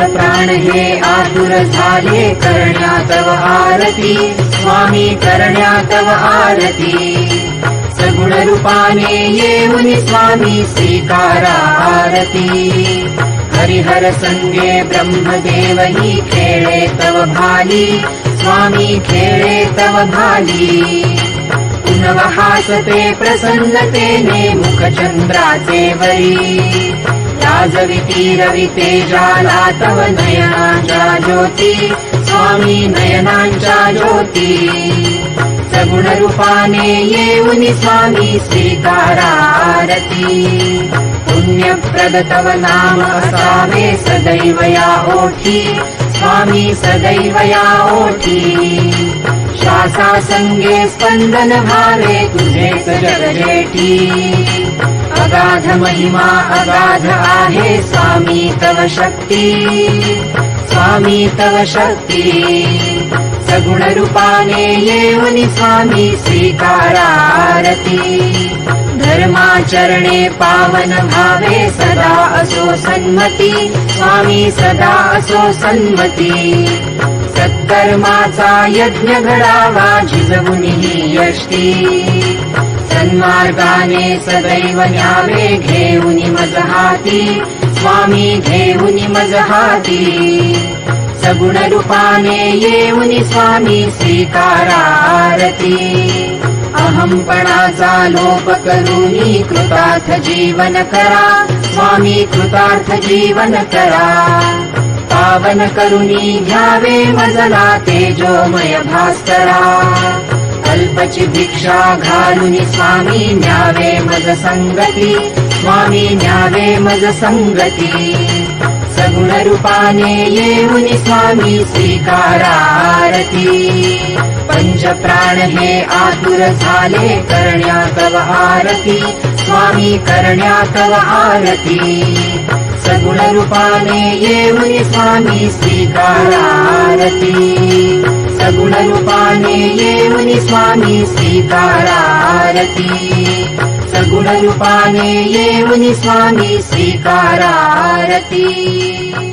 प्राण हे आतुर झाले करण्या तव आरती. स्वामी करण्या तव आरती. सगुण रूपाने येऊन स्वामी स्वीकारा आरती. हरिहर संगे ब्रह्मदेव ही खेळे तव भाली. स्वामी खेळे तव भाली. पुनव हासते प्रसन्नतेने मुखचंद्राचे वरी. लाजविती रविते जाला तव नयनाच्या ज्योती स्वामी नयनांच्या ज्योती. सगुण रूपाने येऊन स्वामी स्वीकारा आरती पुण्यप्रद तव नाम असावे सदैव या ओठी स्वामी सदैव या ओठी. श्वासा संगे स्पंदन भावे तुझेच जगजेठी अगाध महिमा अगाध आहे स्वामी तव शक्ती। स्वामी तव शक्ती। सगुण रूपाने येऊन स्वामी स्वीकारा आरती धर्माचरणे पावन भावे सदा असो सन्मती। स्वामी सदा असो सन्मती सत्कर्माचा यज्ञ घडावा झिजवून ही यष्टी. सन्मार्गाने सदैव न्यावे घेऊन मजहाती स्वामी घेऊन मजहाती. सगुण रूपाने येऊन स्वामी स्वीकारा आरती अहंपणाचा लोप करूनी कृतार्थ जीवन करा स्वामी कृतार्थ जीवन करा. पावन करुणी घ्यावे मजला तेजोमय भास्करा. अल्पची भिक्षा घालून स्वामी न्यावे मज संगती स्वामी न्यावे मज संगती. सगुण रूपाने येऊन स्वामी स्वीकारा आरती पंच प्राण हे आतुर झाले करण्या तव आरती स्वामी करण्या तव आरती. सगुण रूपाने येऊन स्वामी स्वीकारा आरती सगुण रूपाने येऊन स्वामी स्वीकारा आरती सगुण रूपाने येऊन स्वामी स्वीकारा आरती